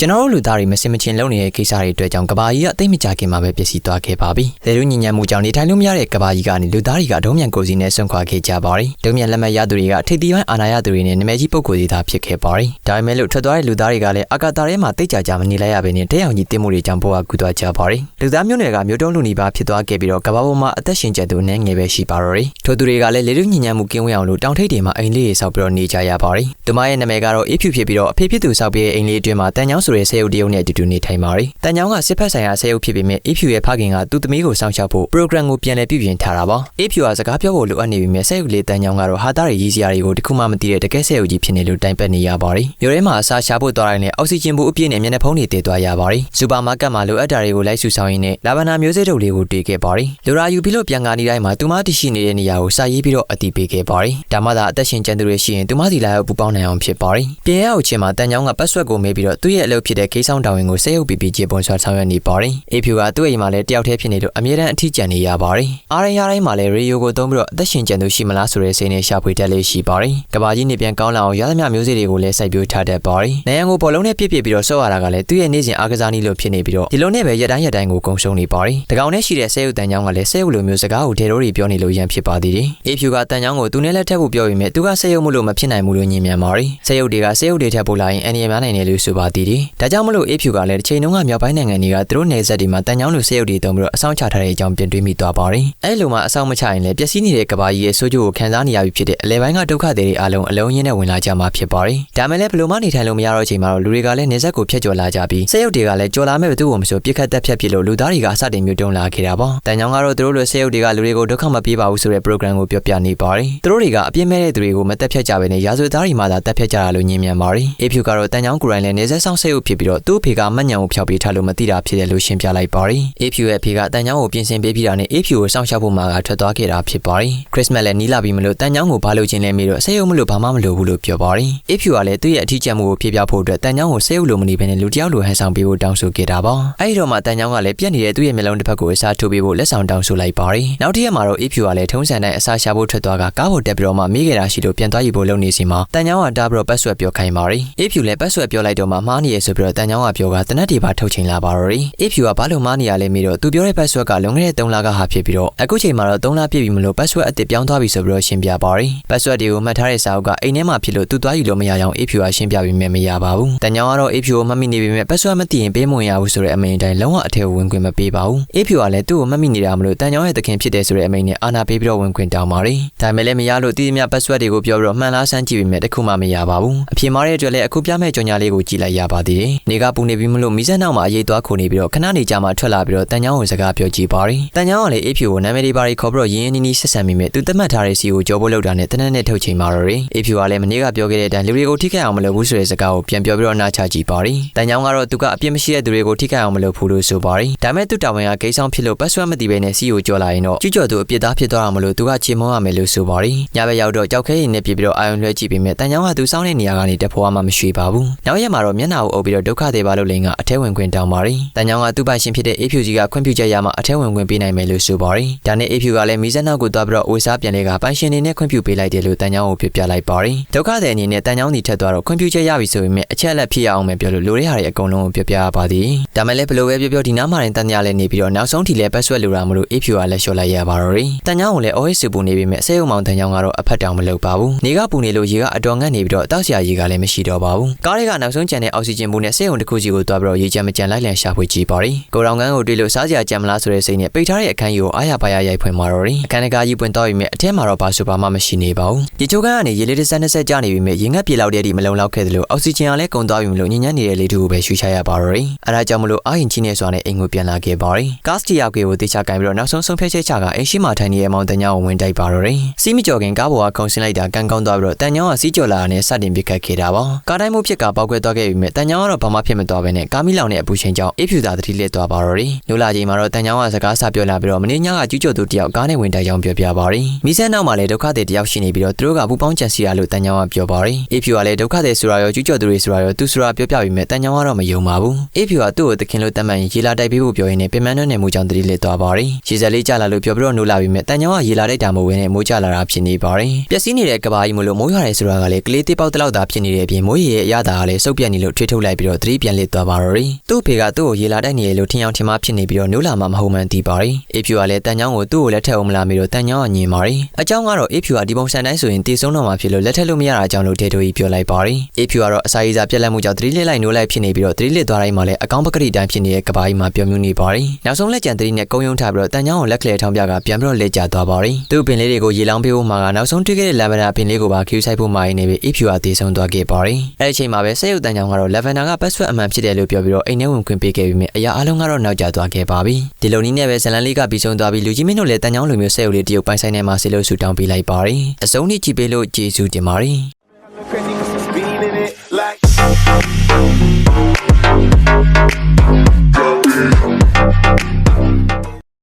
ကျွန်တော်တို့လူသားတွေမစင်မချင်းလုပ်နေတဲ့ကိစ္စတွေအတွက်ကြောင့်ကဘာကြီးကအသိမကြခင်မှာပဲပျက်စီးသွားခဲ့ပါပြီ။လေလူညဉ့်ညံမှုကြောင့်နေထိုင်လို့မရတဲ့ကဘာကြီးကနေလူသားတွေကဒုံးမြန်ကိုစီနဲ့ဆွန့်ခွာခဲ့ကြပါတယ်။ဒုံးမြန်လက်မှတ်ရသူတွေကထိပ်သီးပိုင်းအာဏာရသူတွေနဲ့နာမည်ကြီးပုဂ္ဂိုလ်တွေသာဖြစ်ခဲ့ပါတယ်။ဒါပေမဲ့လို့ထွက်သွားတဲ့လူသားတွေကလည်းအာကာသထဲမှာတိတ်ကြကြမနေလိုက်ရဘဲနဲ့တဲ့အောင်ကြီးတင်းမှုတွေကြောင့်ဘဝကူသွားကြပါတယ်။လူသားမျိုးနွယ်ကမျိုးတုံးလူနီပါဖြစ်သွားခဲ့ပြီးတော့ကဘာပေါ်မှာအသက်ရှင်ကျက်သူအနေငယ်ပဲရှိပါတော့တယ်။ထိုသူတွေကလည်းလေလူညဉ့်ညံမှုကင်းဝေးအောင်လို့တောင်ထိပ်တွေမှာအိမ်လေးတွေဆောက်ပြီးတော့နေကြရပါတယ်။သူမရဲ့နာမည်ကတော့အေးဖြူဖြစ်ပြီးတော့အဖေဖြစ်သူဆောက်ပြီးတဲ့အိမ်လေးအတွင်းမှာတန်ချောင်းဆိုတဲ့ဆဲအုပ်တရုပ်နဲ့အတူတူနေထိုင်ပါတယ်။တန်ချောင်းကစစ်ဖက်ဆိုင်ရာဆဲအုပ်ဖြစ်ပေမဲ့အေးဖြူရဲ့ဖခင်ကသူ့သမီးကိုစောင့်ရှောက်ဖို့ program ကိုပြန်လည်ပြုပြင်ထားတာပါ။အေးဖြူကစကားပြောဖို့လိုအပ်နေပေမဲ့ဆဲအုပ်လေးတန်ချောင်းကတော့ဟာသားတွေရည်စရာတွေကိုတခုမှမသိတဲ့တကယ်ဆဲအုပ်ကြီးဖြစ်နေလို့တိုင်ပတ်နေရပါတယ်။မြို့ထဲမှာအစာရှာဖို့သွားတိုင်းနဲ့အောက်ဆီဂျင်ဘူးအပြည့်နဲ့မျက်နှာဖုံးတွေတည်သွားရပါတယ်။စူပါမားကတ်မှာလိုအပ်တာတွေကိုလိုက်စုဆောင်ရင်းနဲ့လာဗနာမျိုးစေ့တုပ်လေးကိုတွေ့ခဲ့ပါတယ်။လူရာယူပြီးလို့ပြန်ကားနေတိုင်းမှာသူမတရှိနေတဲ့နေရာကိုစာရေးပြီးတော့အတိပေးခဲ့ပါတယ်။ဒါမှသာအသက်ရှင်ကျန်သူတွေရှိရင်သူမစီလာရောက်ပူပေါင်းနိုင်အောင်ဖြစ်ပါတယ်။ပြန်ရောက်ချင်းမှာတန်ချောင်းကပတ်ဆွက်ကိုမေးပြီးတော့သူ့ရဲ့အလုပ်ဖြစ်တဲ့ဂိမ်းဆောင်တောင်ဝင်ကိုဆဲရုပ်ပြီးပြီးကျေပွန်ဆွာဆောင်ရွက်နေပါတယ်။အေဖြူကသူ့အိမ်မှာလည်းတယောက်တည်းဖြစ်နေလို့အမြဲတမ်းအထီးကျန်နေရပါတယ်။အားရရတိုင်းမှာလည်းရေယိုကိုသုံးပြီးတော့အသက်ရှင်ကျန်သူရှိမလားဆိုတဲ့စိတ်နဲ့ရှာဖွေတတ်လေးရှိပါတယ်။ကဘာကြီးနေပြန်ကောင်းလာအောင်ရသမျှမျိုးစေ့တွေကိုလည်းစိုက်ပျိုးထားတတ်ပါတယ်။နိုင်ရန်ကိုဘောလုံးနဲ့ပြစ်ပြစ်ပြီးတော့ဆော့ရတာကလည်းသူ့ရဲ့နေ့စဉ်အားကစားနည်းလိုဖြစ်နေပြီးတော့ဒီလိုနဲ့ပဲရက်တိုင်းရက်တိုင်းကိုကုံရှုံနေပါတယ်။တကောင်နဲ့ရှိတဲ့ဆဲရုပ်တန်ချောင်းကလည်းဆဲရုပ်လိုမျိုးစကားကိုဒေရိုးတွေပြောနေလို့ရန်ဖြစ်ပါသေးတယ်။အေဖြူကတန်ချောင်းကိုသူနဲ့လက်ထပ်ဖို့ပြောပြီးမြဲသူကဆဲရုပ်မလို့မဖြစ်နိုင်ဘူးလို့ညင်မြန်ပါတယ်။ဆဲရုပ်တွေကဆဲရုပ်တွေထပ်ပို့လာရင်အန်ရီများနိုင်တယ်လို့ဆိုပါသေးတယ်။ဒါကြောင့်မလို့အေဖြူကလည်းတစ်ချိန်လုံးကမြောက်ပိုင်းနိုင်ငံတွေကသူတို့နယ်စပ်တွေမှာတန်ချောင်းလိုဆဲရုပ်တွေတုံးပြီးတော့အဆောင်ချထားတဲ့အကြောင်းပြင်တွေးမိသွားပါတယ်။အဲလိုမှအဆောင်မချရင်လည်းပျက်စီးနေတဲ့ကဘာကြီးရဲ့ဆိုးကျိုးကိုခံစားနေရပြီဖြစ်တဲ့အလဲပိုင်းကဒုက္ခတွေအားလုံးအလုံးရင်းနဲ့ဝင်လာကြမှာဖြစ်ပါတယ်။ဒါမဲ့လည်းဘလို့မှနေထိုင်လို့မရတော့ချိန်မှာတော့လူတွေကလည်းနေဆက်ကိုဖျက်ကျော်လာကြပြီးဆဲရုပ်တွေကလည်းကြော်လာမဲ့ဘသူ့ကိုမဆိုပြစ်ခတ်တက်ဖြတ်ဖြစ်လို့လူသားတွေကအစတင်မျိုးတုံးလာခဲ့တာပေါ့။တန်ချောင်းကတော့သူတို့လိုဆဲရုပ်တွေကလူတွေကိုဒုက္ခမပေးပါဘူးဆိုတဲ့ program ကိုပြောပြနေပါတယ်။သူတို့တွေကအပြစ်မဲ့တဲ့သူတွေကိုမတက်ဖြတ်ကြဘဲနဲ့ရာဇဝတ်သားတွေမှသာတက်ဖြတ်ကြတာလို့ညင်မြန်ပါတယ်။အေဖြူကတော့တန်ချောင်းကိုရိုင်းလည်းနေဆက်ဆောင်ဆဲရုပ်ဖြစ်ပြီးတော့သူ့ဖေကမညံကိုဖျောက်ပေးထားလို့မသိတာဖြစ်တယ်လို့ရှင်းပြလိုက်ပါတယ်။အေဖြူရဲ့ဖေကတန်ချောင်းကိုပြင်ဆင်ပေးပြီးတာနဲ့အေဖြူကိုစောင့်ရှောက်ဖို့မှာကထွက်သွားခဲ့တာဖြစ်ပါတယ်။ခရစ်စမတ်လည်းနီးလာပြီမလို့တန်ချောင်းကိုဘာလို့ချင်းလဲမေးတော့ဆဲရုပ်မလို့ဘာမှမလို့ဘူးလို့ပြောပါတယ်။အေဖြူကလည်းသူ့ရဲ့အထီးကျန်မှုကိုဖြေပြဖို့အတွက်တန်ချောင်းကိုဆဲရုပ်လိုမနေဘဲနဲ့လူတယောက်လိုဟန်ဆောင်ပေးဖို့တောင်းဆိုခဲ့တာပါ။အဲဒီတော့မှတန်ချောင်းကလည်းပြက်နေတဲ့သူ့ရဲ့မျက်လုံးတစ်ဖက်ကိုအစားထိုးပေးဖို့လက်ဆောင်တောင်းဆိုလိုက်ပါတယ်။နောက်တစ်ရက်မှာတော့အေဖြူကလည်းထုံးစံတိုင်းအစားရှာဖို့ထွက်သွားကကားပေါ်တက်ပြီးတော့မှမိခဲ့တာရှိလို့ပြန်သွားယူဖို့လုပ်နေစီမှာတန်ချောင်းကတားပြီးတော့ပတ်ဆွဲပြောခိုင်းပါတယ်။အေဖြူလည်းပတ်ဆွဲပြောလိုက်တော့မှမှားနေရဆိုပြီးတော့တန်ချောင်းကပြောကတနက်ဒီပါထုတ်ချိန်လာပါတော့တယ်။အေဖြူကဘာလို့မှားနေရလဲမေးတော့သူပြောတဲ့ပတ်ဆွဲကလွန်ခဲ့တဲ့3လကဟာဖြစ်ပြီးတော့အခုချိန်မှာတော့3လပြည့်ပြီမလို့ပတ်ဆွဲအစ်စ်ပြောင်းသွားပြီဆိုပြီးတော့ရှင်းပြပါတယ်။ပတ်ဆွဲတွေကိုမှတ်ထားတဲ့စာအုပ်ကအိမ်ထဲမှာဖြစ်လို့သူသွားယူလို့မရအောင်အေဖြူကရှင်းပြပြီးမြင်မရပါဘူး။တန်ချောင်းကတော့အေဖြူကိုမှတ်မိနေပေမဲ့ပတ်ဆွဲမသိရင်ပေးမဝင်ရဘူးဆိုတဲ့အမိန့်တိုင်းလုံးဝအထက်ဝင်ခွင့်မပေးပါဘူး။အေဖြူကလည်းသူ့ကိုမှတ်မိနေတာမလို့တန်ချောင်းရဲ့သခင်ဖြစ်တယ်ဆိုတဲ့အမိန့်နဲ့အာနာပေးပြီးတော့ဝင်ခွင့်တောင်းပါတယ်။ဒါပေမဲ့လည်းမရလို့တည်တမျှပတ်ဆွဲတွေကိုပြောပြီးတော့မှန်လားစမ်းကြည့်ပြီးမြဲတခုမှမရပါဘူး။အဖြစ်မားတဲ့အတွက်လည်းအခုပြမဲ့ကြော်ညာလေးကိုကြည့်လိုက်ရပါသေးတယ်။နေကပူနေပြီးမလို့မီးစက်နောက်မှာအရေးသွားခုန်နေပြီးတော့ခဏနေကြမှာထွက်လာပြီးတော့တန်ချောင်းကိုစကားပြောကြည့်ပါတယ်။တန်ချောင်းကလည်းအေဖြူကိုနာမည်တွေပါရီခေါ်ပြီးတော့ရင်းရင်းနှီးနှီးဆက်ဆံမိမဲ့သူသတ်မှတ်ထားတဲ့စီကိုကြောဖို့လောက်တာနဲ့တနက်နဲ့ထုတ်ချိန်မှာတော့အေဖြူကလည်းမနေ့ကပြောခဲ့တဲ့အတိုင်းလူတွေကိုထိခိုက်အောင်မလုပ်ဘူးဆိုတဲ့စကားကိုပြန်ပြောပြီးတော့နားချကြည့်ပါတယ်။တန်ချောင်းကတော့သူကအပြစ်မရှိတဲ့သူတွေကိုထိခိုက်အောင်မလုပ်ဘူးလို့ဆိုပါတယ်။ဒါမဲ့သူတာဝန်ကဂိမ်းဆောင်ဖြစ်လို့ပတ်ဆွဲမသိဘဲနဲ့စီကိုကြောလာရင်တော့ကြွကြော်သူအပြစ်သားဖြစ်သွားအောင်မလို့သူကချေမုန်းရမယ်လို့ဆိုပါတယ်။ညဘက်ရောက်တော့ကြောက်ခဲရင်နဲ့ပြပြီးတော့အာယုံလွှဲကြည့်ပြီးမြဲတန်ချောင်းကသူစောင်းတဲ့နေရာကနေတက်ဖို့မှမရွှေပါဘူး။နောက်ရက်မှာတော့မျက်နှာကိုအုပ်ပြီးတော့ဒုက္ခတွေပါလို့လင်းကအထဲဝင်ခွင့်တောင်းပါတယ်။တန်ချောင်းကသူ့ပိုင်ရှင်ဖြစ်တဲ့အေဖြူကြီးကခွင့်ပြုချက်ရမှအထဲဝင်ခွင့်ပေးနိုင်မယ်လို့ဆိုပါတယ်။ဒါနဲ့အေဖြူကလည်းမီးစက်နောက်ကိုသွားပြီးတော့အိုစားပြန်လေကပိုင်ရှင်နေနဲ့ခွင့်ပြုပေးလိုက်တယ်လို့တန်ချောင်းကိုပြပြလိုက်ပါတယ်။ဒုက္ခတွေအနေနဲ့တန်ချောင်းဒီထက်သွားတော့ခွင့်ပြုချက်ရပြီဆိုပေမဲ့အချက်အလက်ဖြစ်ရအောင်ပဲပြောလို့လိုရတဲ့ဟာတွေအကုန်လုံးကိုပြပြရပါသည်။ဒါမဲ့လည်းဘလို့ပဲပြောပြောဒီနားမှာရင်တန်ညာလည်းနေပြီးတော့နောက်ဆုံးထိလည်းပတ်ဆွဲလိုတာမလို့အေဖြူကလည်းလျှော့လိုက်ရပါတော့တယ်။တန်ချောင်းကိုလည်းအော်ဟစ်စပူနေပြီမဲ့ဆဲုံမောင်တန်ချောင်းကတော့အဖက်တောင်မလုပ်ပါဘူး။နေကပူနေလို့ရေကအတော်ငတ်နေပြီးတော့တောက်ဆရာရေကလည်းမရှိတော့ပါဘူး။ကားတွေကနောက်ဆုံးကျန်တဲ့အောက်ဆီဂျင်ဘူးနဲ့ဆဲုံတစ်ခုစီကိုတွားပြီးတော့ရေချမ်းမကြမ်းလိုက်လံရှာဖွေကြည့်ပါတယ်။ကိုရောင်ကန်းကိုတွေ့လို့စားစရာကြံမလားဆိုတဲ့စိတ်နဲ့ပိတ်ထားတဲ့အခန်းကြီးကိုအားရပါရရိုက်ဖွင့်มาတော့တယ်။အခန်းတကာကြီးပွင့်တော့ပြီမဲ့အထဲမှာတော့ဘာဆိုဘာမှမရှိနေပါဘူး။ရေချိုးကန်းကနေရေလေးတစ်စက်နှစ်ဆက်ကျနေပြီမဲ့ရေငတ်ပြေလောက်တဲ့ဒီမလုံလောက်ခဲ့တယ်လို့အောက်ဆီဂျင်ကလည်းကုန်သွားပြီမလို့ညဉ့်ညံ့နေတဲ့လေထုကိုပဲရှူချရပါတော့တယ်။အဲဒါကြောင့်မလို့အာရင်ချင်းနေစွာနဲ့အိမ်ကိုပြန်လာခဲ့ပါတယ်။ကားစတီယာကိုတေချာကင်ပြီးတော့နောက်ဆုံးဆုံးဖြတ်ချက်ချကအိမ်ရှိမှထိုင်နေတဲ့မောင်တညာကိုဝင်တိုက်ပါတော့တယ်။စီးမကြော်ခင်ကားပေါ်ကခုန်ဆင်းလိုက်တာကန်ကောင်းသွားပြီးတော့တန်ညောင်းကစီးကြော်လာတာနဲ့စတင်ပစ်ခတ်ခဲ့တာပါ။ကားတိုင်းမှုဖြစ်ကပောက်ကွဲသွားခဲ့ပြီမဲ့တန်ညောင်းကတော့ဘာမှဖြစ်မသွားဘဲနဲ့ကားမီလောင်တဲ့အပူချိန်ကြောင့်အေးဖြူသာတတိလက်သွားပါတော့တယ်။လူလာချိန်မှာတော့တန်ညောင်းကစကားဆပြောလာပြီးတော့မင်းညကကျူးကျော်သူတယောက်ကားနဲ့ဝင်တိုက်ကြောင်းပြောပြပါတယ်။မိစက်နောက်မှာလည်းဒုက္ခတွေတယောက်ရှိနေပြီးတော့သူတို့ကပူပေါင်းကြံစီရလို့တန်ညောင်းကပြောပါတယ်။အေးဖြူကလည်းဒုက္ခတွေဆိုတာရောကျူးကျော်သူတွေဆိုတာရောသူဆိုတာပြောပြပြီးမဲ့တန်ညောင်းကတော့မယုံပါဘူး။အေးဖြူကသူ့ကိုတခင်လို့တတ်မှန်ရင်ရေလာတိုက်ပေးဖို့ပြောရင်းနဲ့ပြင်မနှွနဲ့မူကြောင့်တတိလက်သွားပါတယ်။ရေစက်လေးကြလာလို့ပြောပြီးတော့နိုးလာပြီးမဲ့တန်ညောင်းကရေလာတိုက်တာမဝင်နဲ့မိုးကြလာတာဖြစ်နေပါတယ်။ပျက်စီးနေတဲ့ကဘာကြီးမလို့မိုးရွာတယ်ဆိုတာကလည်းကလေးတစ်ပေါက်တစ်လောက်သာဖြစ်နေတဲ့အပြင်မိုးရေရဲ့အရသာကလည်းစုပ်ပြတ်နေလို့ထွေးထုတ်လိုက်ပြီးတော့သတိပြန်လစ်သွားပါတော့တယ်သူ့အဖေကသူ့ကိုရေလာတိုက်နေရလို့ထင်အောင်ထင်မှားဖြစ်နေပြီးတော့နိုးလာမှမဟုတ်မှန်းသိပါတယ်အေဖြူကလည်းတန်ချောင်းကိုသူ့ကိုလက်ထက်အောင်မလာမီတော့တန်ချောင်းကညင်ပါတယ်အကြောင်းကတော့အေဖြူကဒီပုံစံတိုင်းဆိုရင်တည်ဆုံးတော့မှာဖြစ်လို့လက်ထက်လို့မရတာအကြောင်းလို့ဒေတိုကြီးပြောလိုက်ပါတယ်အေဖြူကတော့အစာရည်စာပြက်လက်မှုကြောင့်သတိလစ်လိုက်နိုးလိုက်ဖြစ်နေပြီးတော့သတိလစ်သွားတိုင်းမှာလည်းအကောင့်ပကတိတိုင်းဖြစ်နေတဲ့ကဘာကြီးမှာပျော်မြူးနေပါတယ်နောက်ဆုံးလက်ကျန်သတိနဲ့ကုန်းယုံထားပြီးတော့တန်ချောင်းကိုလက်ကလေးထောင်းပြကပြန်ပြီးတော့လက်ကျသွားပါတယ်သူ့ပင်လေးတွေကိုရေလောင်းပေးဖို့မှာကနောက်ဆုံးတွေ့ခဲ့တဲ့လမ်ဗန်ဒါပင်လေးကိုပါခူးဆိုင်ဖို့မှာရင်းနေပြီးအေဖြူကတည်ဆုံးသွားခဲ့ပါတယ်အဲ့ဒီအချိန်မှာပဲဆက်ရုပ်တန်ချောင်းကတော့လမ်ဗန်န်နာက password အမှန်ဖြစ်တယ်လို့ပြောပြီးတော့အိမ်ထဲဝင်ခွင့်ပေးခဲ့ပြီးမြင်အရာအလုံးကတော့နောက်ကျသွားခဲ့ပါပြီဒီလိုနည်းနဲ့ပဲဇလန်လေးကပြီးဆုံးသွားပြီးလူကြီးမင်းတို့လည်းတန်ချောင်းလိုမျိုးဆက်ရုပ်လေးတရုပ်ပိုင်ဆိုင်ထဲမှာဆေးလို့ဆူတောင်းပေးလိုက်ပါတယ်အစုံနှစ်ကြည့်ပေးလို့ကျေးဇူးတင်ပါတယ်